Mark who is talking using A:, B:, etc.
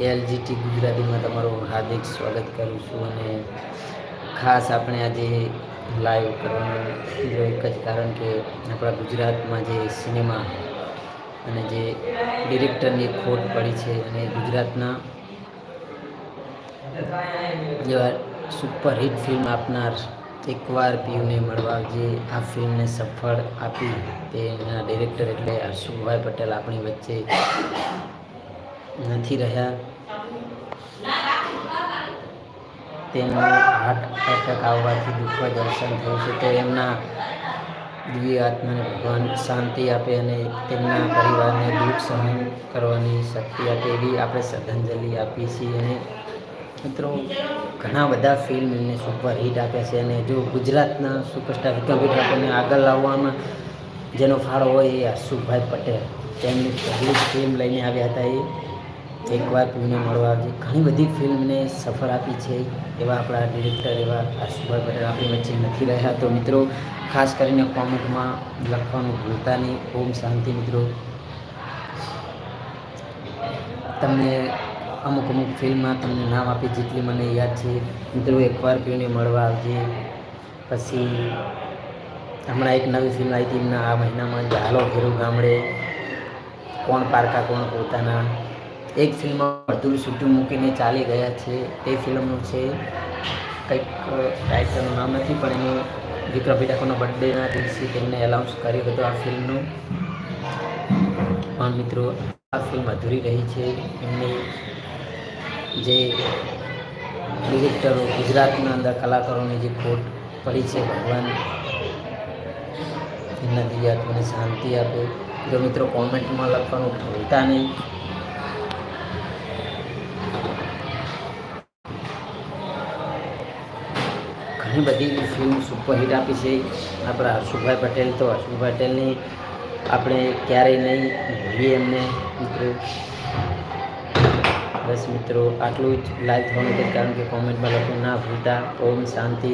A: એલજીટી ગુજરાતીમાં તમારું હાર્દિક સ્વાગત કરું છું અને ખાસ આપણે આજે લાઈવ કરવાનું એક જ કારણ કે આપણા ગુજરાતમાં જે સિનેમા અને જે ડિરેક્ટરની ખોટ પડી છે અને ગુજરાતના જેવા સુપરહિટ ફિલ્મ આપનાર એકવાર પીયુને મળવા જે આ ફિલ્મને સફળ આપી તેના ડિરેક્ટર એટલે હર્ષુભાઈ પટેલ આપણી વચ્ચે નથી રહ્યા. તેમને હાર્ટ એટેક આવવાથી દુઃખદ દર્શન થયું છે તો એમના દિવ્ય આત્માને ભગવાન શાંતિ આપે અને તેમના પરિવારને દુઃખ સહન કરવાની શક્તિ આપે એવી આપણે શ્રદ્ધાંજલિ આપીએ છીએ. અને મિત્રો, ઘણા બધા ફિલ્મ એમને સુપરહિટ આપ્યા છે અને જો ગુજરાતના સુપરસ્ટાર વિક્રમભાઈ ઠાકોરને આગળ લાવવામાં જેનો ફાળો હોય એ હર્ષુભાઈ પટેલ. તેમની પહેલી ફિલ્મ લઈને આવ્યા હતા એ. એકવાર પીને મળવા આવજે. ઘણી બધી ફિલ્મને સફર આપી છે એવા આપણા ડિરેક્ટર એવા આશુભાઈ પટેલ આપણી વચ્ચે નથી રહ્યા. તો મિત્રો, ખાસ કરીને કોમેન્ટમાં લખવાનું ભૂલતા નહીં. ઓમ શાંતિ મિત્રો. તમને અમુક અમુક ફિલ્મમાં તમને નામ આપી જેટલી મને યાદ છે. મિત્રો, એકવાર પીને મળવા આવજે. પછી હમણાં એક નવી ફિલ્મ આવી હતી. એમના આ મહિનામાં ઝાલો ઘેરું ગામડે. કોણ પારકા, કોણ પોતાના? એક ફિલ્મ અધૂરું શૂટિંગ મૂકીને ચાલી ગયા છે. તે ફિલ્મનું છે કંઈક ટાઇટલનું નામ નથી, પણ એનું વિક્રમ પિટાકોનો બર્થડેના દિવસે તેમને એલાઉન્સ કર્યું હતું આ ફિલ્મનું પણ મિત્રો, આ ફિલ્મ અધૂરી રહી છે. એમની જે ડિરેક્ટરો ગુજરાતના અંદર કલાકારોની જે ખોટ પડી છે ભગવાન, એમના દિવ્યાત્માને શાંતિ આપે. જો મિત્રો કોમેન્ટમાં લખવાનું ભૂલતા નહીં. ઘણી બધી ફિલ્મ સુપરહિટ આપી છે. આપણા હર્ષુભાઈ પટેલ તો હર્ષુભાઈ પટેલની આપણે ક્યારેય નહીં ભૂલીએ એમને, મિત્રો. બસ મિત્રો, આટલું જ લાઈક થવાનું કારણ કે કોમેન્ટમાં લખો, ના ભૂલતા, ઓમ શાંતિ.